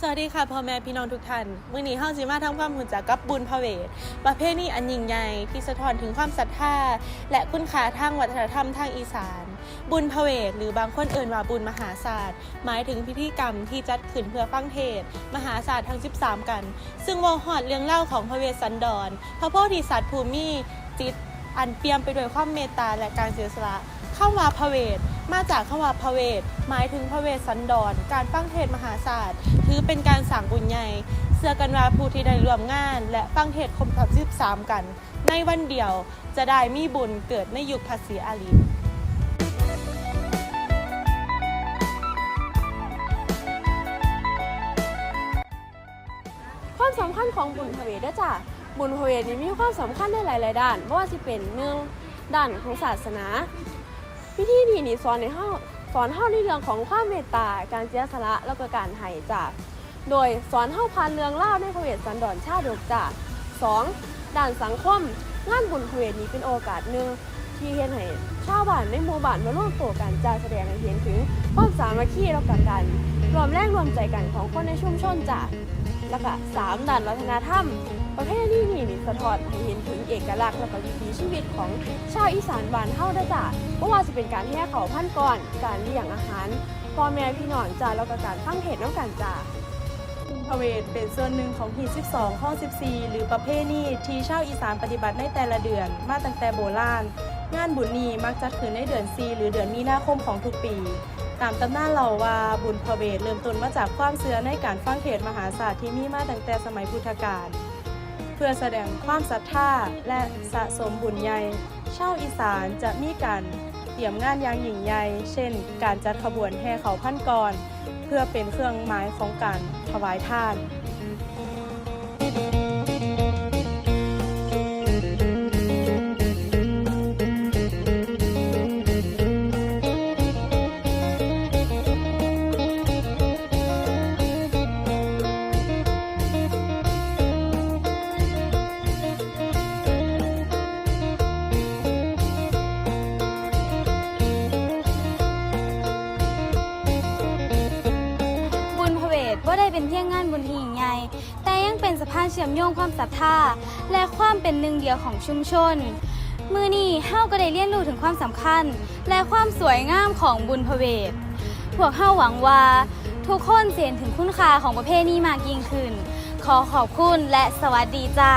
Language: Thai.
สวัสดีค่ะพ่อแม่พี่น้องทุกท่านมื้อนี้เฮาสิมาทำความรู้จักกับบุญพระเวทประเพณีอันยิ่งใหญ่ที่สะท้อนถึงความศรัทธาและคุณค่าทางวัฒนธรรมทางอีสาน บุญพระเวทหรือบางคนเอ่ยว่าบุญมหาศาสตร์ หมายถึงพิธีกรรมที่จัดขึ้นเพื่อฟังเทศ มหาศาสตร์ทั้ง 13 กัน ซึ่งวงหอดเรื่องเล่าของพระเวสสันดร พระโพธิสัตว์ภูมิจิต อันเปี่ยมไปด้วยความเมตตาและการเสียสละคำว่าพระเวทมาจากคำว่าพระเวทหมายถึงพระเวสสันดร การฟังเทศมหาศาสตร์ ถือเป็นการสั่งบุญใหญ่เสื้อกันว่าผู้ที่ได้ร่วมงาน และฟังเทศน์ครบรอบ13กัน ในวันเดียวจะได้มีบุญเกิดในยุคภาษีอาลีความสำคัญของบุญพระเวทด้จ้ะ บุญพเวทนี่มีความสำคัญในหลาย ๆ ด้านไม่ว่าจะเป็นหนึ่งด้านของศาสนาพิธีนี้นี่สอนในเฮาสอนเฮาในเรื่องของความเมตตา การเสียสละแล้วก็การให้จ้ะโดยสอนเฮาผ่านเรื่องเล่าในพระเวทสันดรชาดกจ้ะสองด้านสังคมงานบุญพเวทนี้เป็นโอกาสหนึ่งที่เฮ็ดให้ชาวบ้านในหมู่บ้านมาร่วมตัวกันจ้าแสดงให้เห็นถึงความสามัคคีแล้วก็การรวมแรงรวมใจกันของคนในชุมชนจ้ะแล้วก็สามด้านวัฒนธรรมประเภท นี่สะท้อนให้เห็นถึงเอกลักษณ์และก็วิถีชีวิตของชาวอีสานบ้านเฮาเด้อจ้ะบ่ว่าจะเป็นการแห่เขาพันก่อน การเลี้ยงอาหารพ่อแม่พี่น้องจ้าแล้วก็การฟังเทศน์น้ำกันจ้าพระเวทเป็นส่วนหนึ่งของหีด12 ข้อ 14 หรือประเพณีที่ชาวอีสานปฏิบัติในแต่ละเดือน มาตั้งแต่โบราณ งานบุญนี้มักจัดขึ้นในเดือน4หรือเดือนมีนาคมของทุกปี ตามตำนานเล่าว่าบุญพระเวทเริ่มต้นมาจากความเชื่อในการฟังเทศมหาศาสตร์ที่มีมาตั้งแต่สมัยพุทธกาล เพื่อแสดงความศรัทธาและสะสมบุญใหญ่ชาวอีสานจะมีการเตรียมงานอย่างหยิ่งใหญ่เช่น การจัดขบวนแห่เขาพันกร เพื่อเป็นเครื่องหมายของการถวายทาน เป็นสะพานเชื่อมโยงความศรัทธาและความเป็นหนึ่งเดียวของชุมชน มือนี้เฮาก็ได้เรียนรู้ถึงความสำคัญ และความสวยงามของบุญพระเวทพวกเฮาหวังว่า ทุกคนเสียนถึงคุณค่าของประเพณีมากยิ่งขึ้น ขอขอบคุณและสวัสดีจ้า